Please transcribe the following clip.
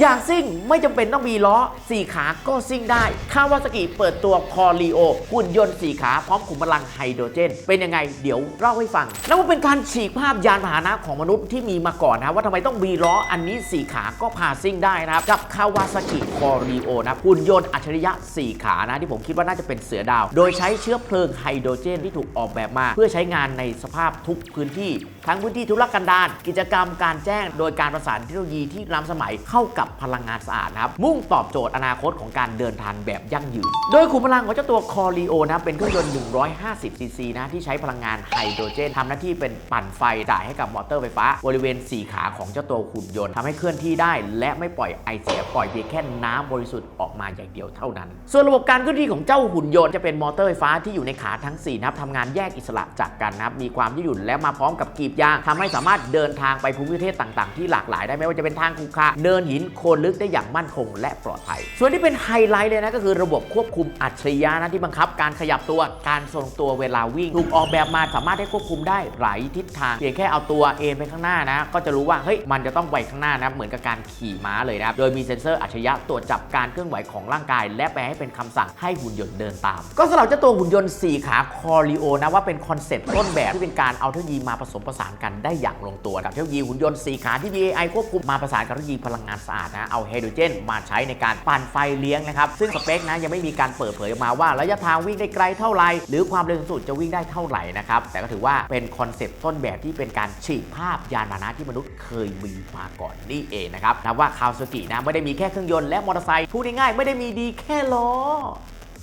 อยากซิ่งไม่จำเป็นต้องมีล้อ4ขาก็ซิ่งได้คาวาซากิเปิดตัวคอรีโอหุ่นยนต์4ขาพร้อมขุมพลังไฮโดรเจน เป็นยังไงเดี๋ยวเล่าให้ฟังแล้วมันเป็นการฉีกภาพยานพาหนะของมนุษย์ที่มีมาก่อนนะว่าทำไมต้องมีล้ออันนี้4ขาก็พาซิ่งได้นะครับกับคาวาซากิคอรีโอนะหุ่นยนต์อัจฉริยะ4ขานะที่ผมคิดว่าน่าจะเป็นเสือดาว โดยใช้เชื้อเพลิงไฮโดรเจนที่ถูกออกแบบมา เพื่อใช้งานในสภาพทุกพื้นที่ ทั้งพื้นที่ธุรกันดารกิจกรรมการแจ้ง โดยการประสานเทคโนโลยีที่ล้ำสมัยเข้ากับพลังงานสะอาดนะครับมุ่งตอบโจทย์อนาคตของการเดินทางแบบยั่งยืน โดยขุมพลังของเจ้าตัวคอรีโอนะเป็นเครื่องยนต์ 150 ซีซีนะที่ใช้พลังงานไฮโดรเจนทำหน้าที่เป็นปั่นไฟจ่ายให้กับมอเตอร์ไฟฟ้า บริเวณ 4 ขาของเจ้าตัวหุ่นยนต์ทำให้เคลื่อนที่ได้ และไม่ปล่อยไอเสียปล่อยเพียงแค่น้ำบริสุทธิ์ออกมาอย่างเดียวเท่านั้น ส่วนระบบการเคลื่อนที่ของเจ้าหุ่นยนต์จะเป็นมอเตอร์ไฟฟ้าที่อยู่ในขาทั้ง4นะครับทำงานแยกอิสระจากกันนะครับมีความยืดหยุ่นและมาพร้อมกับกีบยางทำให้สามารถเดินทางไปภูมิประเทศต่าง ๆ ที่หลากหลายได้ไม่ว่าจะเป็นทางคูคาเนินหินโคนลึกได้อย่างมั่นคงและปลอดภัย ส่วนที่เป็นไฮไลท์เลยนะก็คือระบบควบคุมอัจฉริยะนะที่บังคับ การขยับตัวการทรงตัวเวลาวิ่งถูกออกแบบมาสามารถให้ควบคุมได้หลายทิศทางเพียงแค่เอาตัวเอ็นไปข้างหน้านะ ก็จะรู้ว่าเฮ้ยมันจะต้องไปข้างหน้านะเหมือนกับการขี่ม้าเลยนะโดยมีเซ็นเซอร์อัจฉริยะตรวจจับการเคลื่อนไหวของร่างกาย และแปลให้เป็นคำสั่งให้หุ่นยนต์เดินตาม ก็สำหรับเจ้าตัวหุ่นยนต์4ขาคอริโอนะว่าเป็นคอนเซ็ปต์ต้นแบบที่เป็นการเอาเทคโนโลยีมาผสมผสานกันได้อย่างลงตัวกับเทคโนโลยีหุ่นยนต์4ขาที่ VAI ควบคุมมาประสานกับเทคโนโลยีพลังงานสะอาดนะเอาไฮโดรเจนมาใช้ในการปั่นไฟเลี้ยงนะครับ ซึ่งสเปคนะยังไม่มีการเปิดเผยออกมาว่าระยะทางวิ่งได้ไกลเท่าไหร่หรือความเร็วสูงสุดจะวิ่งได้เท่าไหร่นะครับแต่ก็ถือว่าเป็นคอนเซ็ปต์ต้นแบบที่เป็นการฉีกภาพยานพาหนะที่มนุษย์เคยมีมาก่อนนี่เองนะครับนับว่าคาวสกินะไม่ได้มีแค่เครื่องยนต์และมอเตอร์ไซค์พูดง่ายๆไม่ได้มีดีแค่ล้อ